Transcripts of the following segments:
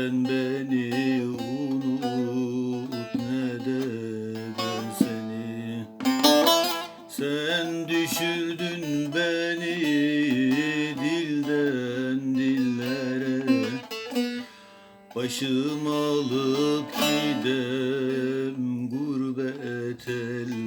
sen beni unut ne de ben seni. Sen düşürdün beni dilden dillere. Başım alıp gidem gurbet ellere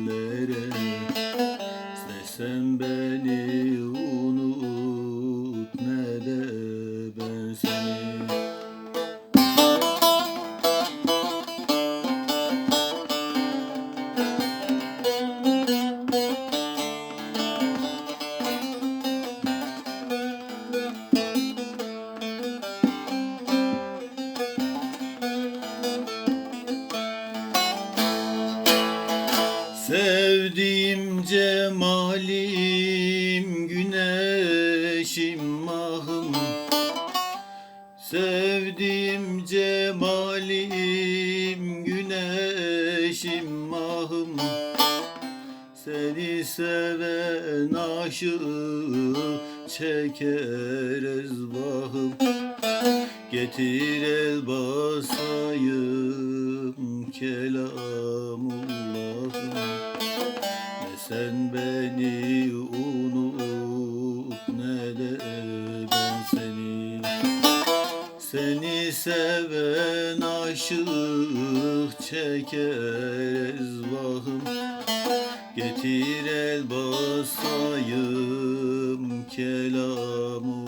Sevdiğim cemalim güneşim mahım Sevdiğim cemalim güneşim mahım Seni seven aşık çeker ezbahım. Getir el basayım sen beni unut ne de ben seni. Seni seven aşık çeker ezbahım Getir el basayım kelamullahım